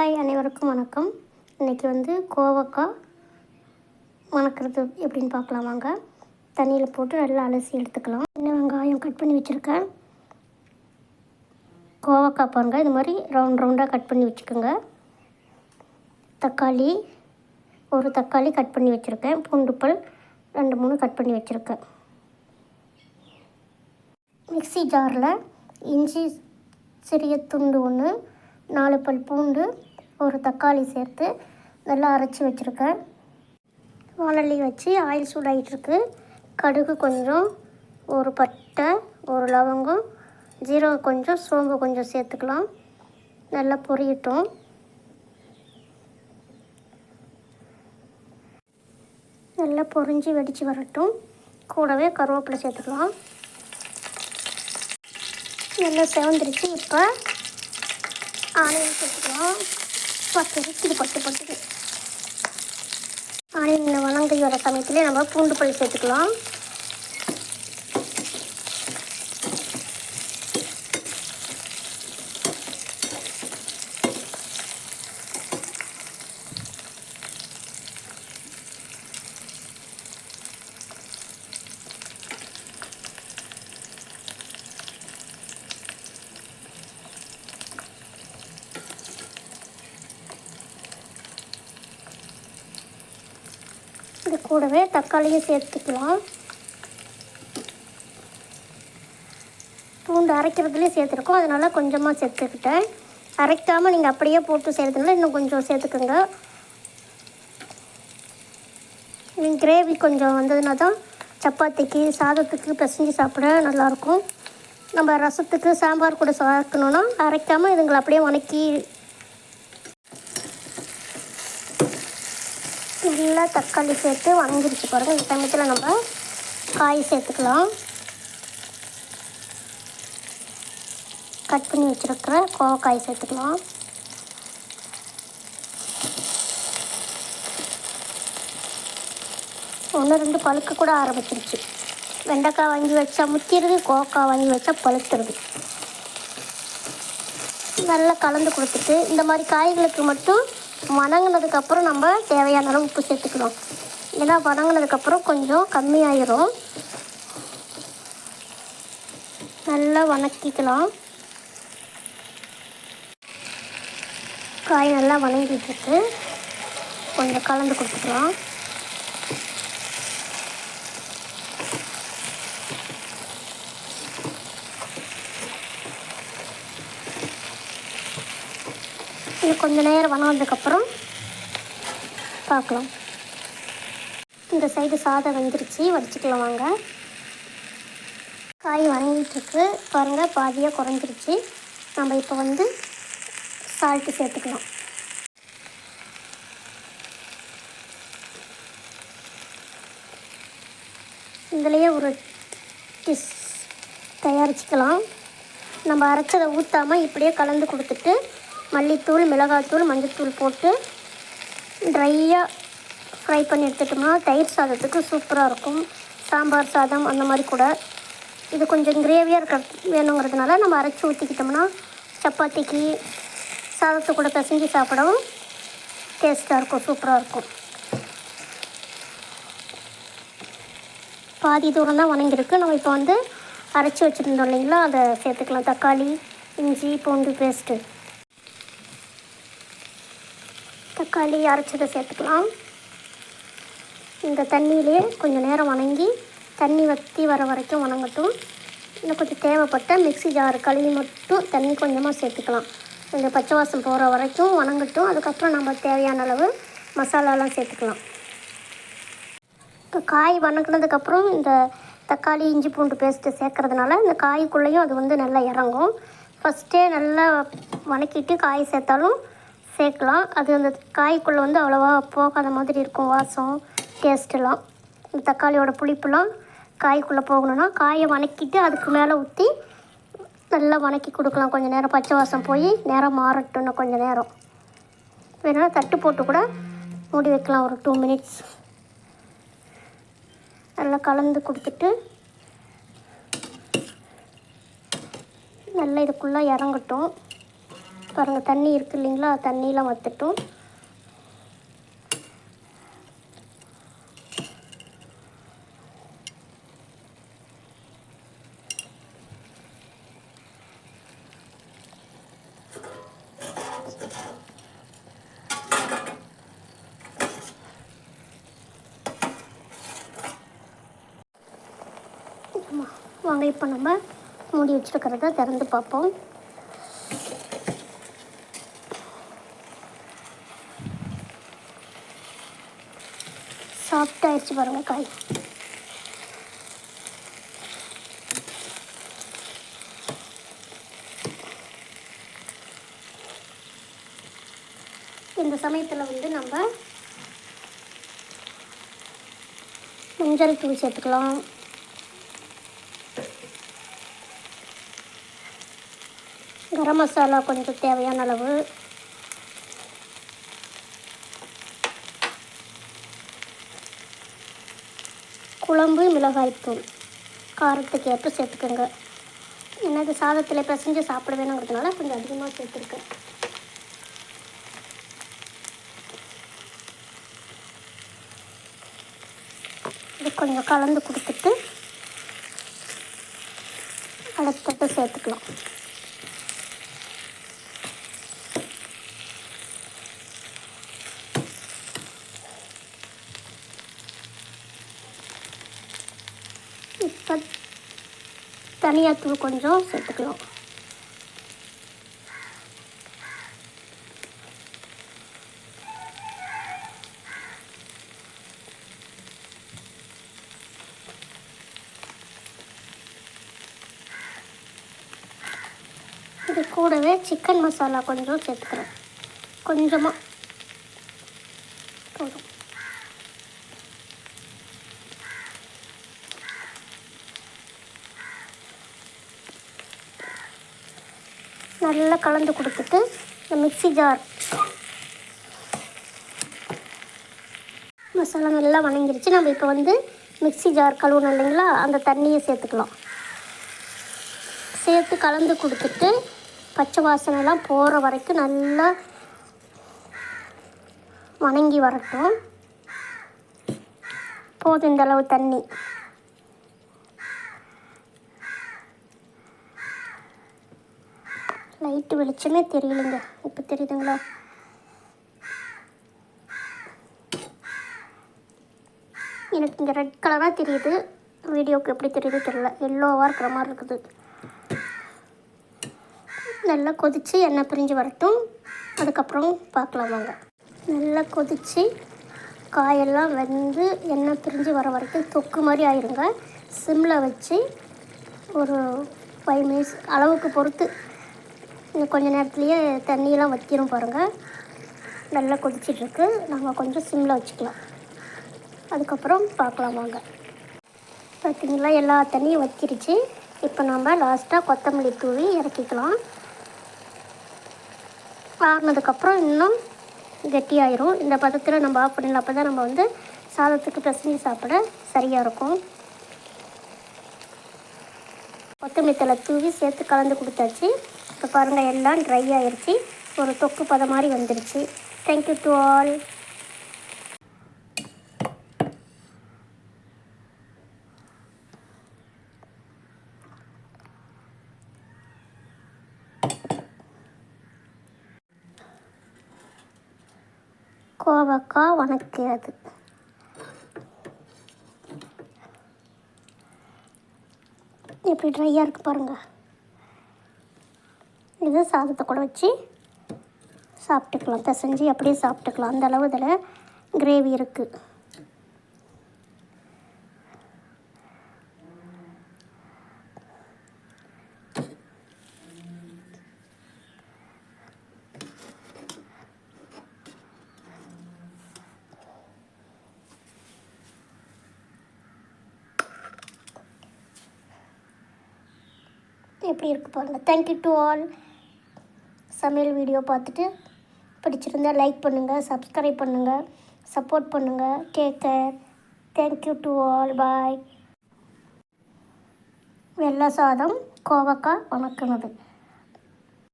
Hi அனைவருக்கும் வணக்கம். இன்றைக்கி வந்து கோவக்காய் வணக்கிறது எப்படின்னு பார்க்கலாம் வாங்க. தண்ணியில் போட்டு நல்லா அலசி எடுத்துக்கலாம். இன்னும் வெங்காயம் கட் பண்ணி வச்சுருக்கேன்? கோவக்காய் பாருங்கள் இது மாதிரி ரவுண்ட் ரவுண்டாக கட் பண்ணி வச்சுக்கோங்க. தக்காளி ஒரு தக்காளி கட் பண்ணி வச்சுருக்கேன். பூண்டுப்பல் ரெண்டு மூணு கட் பண்ணி வச்சுருக்கேன். மிக்சி ஜாரில் இஞ்சி சிறிய துண்டு ஒன்று நாலு பல் பூண்டு ஒரு தக்காளி சேர்த்து நல்லா அரைச்சி வச்சுருக்கேன். வாழலி வச்சு ஆயில் சூடாகிட்டுருக்கு கடுகு கொஞ்சம் ஒரு பட்டை ஒரு லவங்கம் ஜீரகம் கொஞ்சம் சோம்பு கொஞ்சம் சேர்த்துக்கலாம். நல்லா பொரியட்டும். நல்லா பொரிஞ்சு வெடித்து வரட்டும். கூடவே கருவேப்பிலை சேர்த்துக்கலாம். நல்லா செவந்துருச்சு. இப்போ ஆனியன் சேர்த்துக்கலாம். பத்து இது பட்டு பட்டுது ஆனியன் வணங்கி சமயத்துலேயே நம்ம பூண்டு பல் சேர்த்துக்கலாம். இது கூடவே தக்காளியும் சேர்த்துக்கலாம். பூண்டு அரைக்கிறதுலேயும் சேர்த்துருக்கோம். அதனால் கொஞ்சமாக சேர்த்துக்கிட்டேன். அரைக்காமல் நீங்கள் அப்படியே போட்டு சேர்த்துனால இன்னும் கொஞ்சம் சேர்த்துக்கோங்க. கிரேவி கொஞ்சம் வந்ததுன்னா தான் சப்பாத்திக்கு சாதத்துக்கு பிசைஞ்சு சாப்பிட நல்லாயிருக்கும். நம்ம ரசத்துக்கு சாம்பார் கூட சாக்கணுன்னா அரைக்காமல் இதுங்களை அப்படியே வணக்கி நல்லா தக்காளி சேர்த்து வணங்கிருச்சு பாருங்கள் இந்த சமயத்தில் நம்ம காய் சேர்த்துக்கலாம். கட் பண்ணி வச்சுருக்கிற கோவக்காய் சேர்த்துக்கலாம். ஒன்று ரெண்டு பழுக்க கூட ஆரம்பிச்சிருச்சு. வெண்டைக்காய் வாங்கி வச்சா முத்திடுது கோவக்காய் வாங்கி வச்சா பழுத்துருது. நல்லா கலந்து கொடுத்துட்டு இந்த மாதிரி காய்களுக்கு மட்டும் வதங்கினதுக்கப்புறம் நம்ம தேவையான அளவு உப்பு சேர்த்துக்கணும். ஏன்னா வதங்கினதுக்கப்புறம் கொஞ்சம் கம்மியாயிரும். நல்லா வணக்கிக்கலாம். காய் நல்லா வணங்கிட்டு கொஞ்சம் கலந்து கொடுத்துக்கலாம். இது கொஞ்ச நேரம் வணங்கினதுக்கப்புறம் பார்க்கலாம். இந்த சைடு சாதம் வந்துருச்சு. வடிச்சுக்கலாம் வாங்க. காய் வணங்கிட்டுருக்கு. பாருங்கள் பாதியாக குறைஞ்சிருச்சு. நம்ம இப்போ வந்து சால்ட்டு சேர்த்துக்கலாம். இதுலேயே ஒரு டிஸ் தயாரிச்சுக்கலாம். நம்ம அரைச்சதை ஊற்றாமல் இப்படியே கலந்து கொடுத்துட்டு மல்லித்தூள் மிளகாத்தூள் மஞ்சத்தூள் போட்டு ட்ரையாக ஃப்ரை பண்ணி எடுத்துட்டோம்னா தயிர் சாதத்துக்கு சூப்பராக இருக்கும். சாம்பார் சாதம் அந்த மாதிரி கூட. இது கொஞ்சம் கிரேவியாக இருக்க வேணுங்கிறதுனால நம்ம அரைச்சி ஊற்றிக்கிட்டோம்னா சப்பாத்திக்கு சாதத்தை கூட பிசைஞ்சு சாப்பிடவும் டேஸ்ட்டாக இருக்கும் சூப்பராக இருக்கும். பாதி தூரம் தான் வணங்கியிருக்கு. நம்ம இப்போ வந்து அரைச்சி வச்சுருந்தோம் இல்லைங்களா? அதை சேர்த்துக்கலாம். தக்காளி இஞ்சி பூண்டு பேஸ்ட்டு தக்காளி அரைச்சதை சேர்த்துக்கலாம். இந்த தண்ணியிலே கொஞ்சம் நேரம் வணங்கி தண்ணி வற்றி வர வரைக்கும் வணங்கட்டும். இன்னும் கொஞ்சம் தேவைப்பட்ட மிக்ஸி ஜார் கழுவி மட்டும் தண்ணி கொஞ்சமாக சேர்த்துக்கலாம். கொஞ்சம் பச்சை வாசம் போகிற வரைக்கும் வணங்கட்டும். அதுக்கப்புறம் நம்ம தேவையான அளவு மசாலாலாம் சேர்த்துக்கலாம். இப்போ காய் வணக்கினதுக்கப்புறம் இந்த தக்காளி இஞ்சி பூண்டு பேஸ்ட்டு சேர்க்குறதுனால இந்த காய்க்குள்ளேயும் அது வந்து நல்லா இறங்கும். ஃபஸ்ட்டே நல்லா வணக்கிட்டு காய் சேர்த்தாலும் சேர்க்கலாம். அது அந்த காய்க்குள்ளே வந்து அவ்வளோவா போகாத மாதிரி இருக்கும் வாசம் டேஸ்ட்டெல்லாம் இந்த தக்காளியோட புளிப்புலாம் காய்க்குள்ளே போகணுன்னா காயை வணக்கிட்டு அதுக்கு மேலே ஊற்றி நல்லா வணக்கி கொடுக்கலாம். கொஞ்சம் நேரம் பச்சை வாசம் போய் நேரம் மாறட்டும் கொஞ்சம் நேரம். வேணும்னா தட்டு போட்டு கூட மூடி வைக்கலாம். ஒரு டூ மினிட்ஸ் நல்லா கலந்து கொடுத்துட்டு நல்லா இதுக்குள்ளே இறங்கட்டும். பாருங்கள் தண்ணி இருக்கு இல்லைங்களா தண்ணியெலாம் வத்துட்டும் ஆமா. வாங்க இப்போ நம்ம மூடி வச்சுருக்கிறத திறந்து பார்ப்போம் சாஃப்ட் ஆயிடுச்சு பாருங்கள் காய். இந்த சமயத்தில் வந்து நம்ம மஞ்சள் தூள் சேர்த்துக்கலாம். கரம் மசாலா கொஞ்சம் தேவையான அளவு. குழம்பு மிளகாய்த்தூள் காரத்துக்கு ஏற்ப சேர்த்துக்கோங்க. எனக்கு சாதத்தில் பிசைஞ்சு சாப்பிட வேணுங்கிறதுனால கொஞ்சம் அதிகமாக சேர்த்துருக்கேன். இது கொஞ்சம் கலந்து கொடுத்துட்டு அடுத்தட்டு சேர்த்துக்கலாம் இப்போ தனியாத்தூள் கொஞ்சம் சேர்த்துக்கலாம். இது கூடவே சிக்கன் மசாலா கொஞ்சம் சேர்த்துக்கிறேன். கொஞ்சமாக நல்லா கலந்து கொடுத்துட்டு இந்த மிக்ஸி ஜார். மசாலா நல்லா வணங்கிருச்சு. நம்ம இப்போ வந்து மிக்ஸி ஜார் கழுவணும் இல்லைங்களா? அந்த தண்ணியை சேர்த்துக்கலாம். சேர்த்து கலந்து கொடுத்துட்டு பச்சை வாசனைலாம் போகிற வரைக்கும் நல்லா வணங்கி வரட்டும். போதும் இந்த அளவு தண்ணி. லைட்டு வெளிச்சமே தெரியலைங்க. இப்போ தெரியுதுங்களா? எனக்கு இங்கே ரெட் கலராக தெரியுது. வீடியோவுக்கு எப்படி தெரியுது தெரியல. எல்லோவாக இருக்கிற மாதிரி இருக்குது. நல்லா கொதித்து எண்ணெய் பிரிஞ்சு வரட்டும். அதுக்கப்புறம் பார்க்கலாம் வாங்க. நல்லா கொதித்து காயெல்லாம் வெந்து எண்ணெய் பிரிஞ்சு வர வரைக்கும் தொக்கு மாதிரி ஆயிருங்க. சிம்மில் வச்சு ஒரு ஃபைவ் மினிட்ஸ் அளவுக்கு பொறுத்து இன்னும் கொஞ்ச நேரத்துலேயே தண்ணியெல்லாம் வைக்கிறோம் பாருங்கள் நல்லா கொதிச்சிட்ருக்கு. நாங்கள் கொஞ்சம் சிம்மில் வச்சுக்கலாம். அதுக்கப்புறம் பார்க்கலாம் வாங்க. பார்த்தீங்களா எல்லா தண்ணியும் வச்சிருச்சு இப்போ நம்ம லாஸ்ட்டாக கொத்தமல்லி தூவி இறக்கிக்கலாம். ஆறுனதுக்கப்புறம் இன்னும் கெட்டியாயிரும். இந்த பதத்தில் நம்ம ஆஃப் பண்ணல அப்போ தான் நம்ம வந்து சாதத்துக்கு பிசைஞ்சு சாப்பிட சரியாக இருக்கும். கொத்தமல்லி தலை தூவி சேர்த்து கலந்து கொடுத்தாச்சு. இப்போ பாருங்கள் எல்லாம் ட்ரை ஆயிடுச்சு ஒரு தொக்கு பதம் மாதிரி வந்துருச்சு. தேங்க்யூ டு ஆல் கோவக்காய் வணக்கிறது எப்படி ட்ரையாக இருக்குது பாருங்கள் இது சாதத்தை கூட வச்சு சாப்பிட்டுக்கலாம். பிசைஞ்சு அப்படியே சாப்பிட்டுக்கலாம். அந்த அளவு இதில் கிரேவி இருக்குது எப்படி இருக்குது பாருங்கள் தேங்க்யூ டு ஆல் சமையல் வீடியோ பார்த்துட்டு பிடிச்சிருந்தால் லைக் பண்ணுங்கள் சப்ஸ்கிரைப் பண்ணுங்கள் சப்போர்ட் பண்ணுங்கள் take care thank you to all bye வெள்ளை சாதம் கோவக்காய் வணக்கினது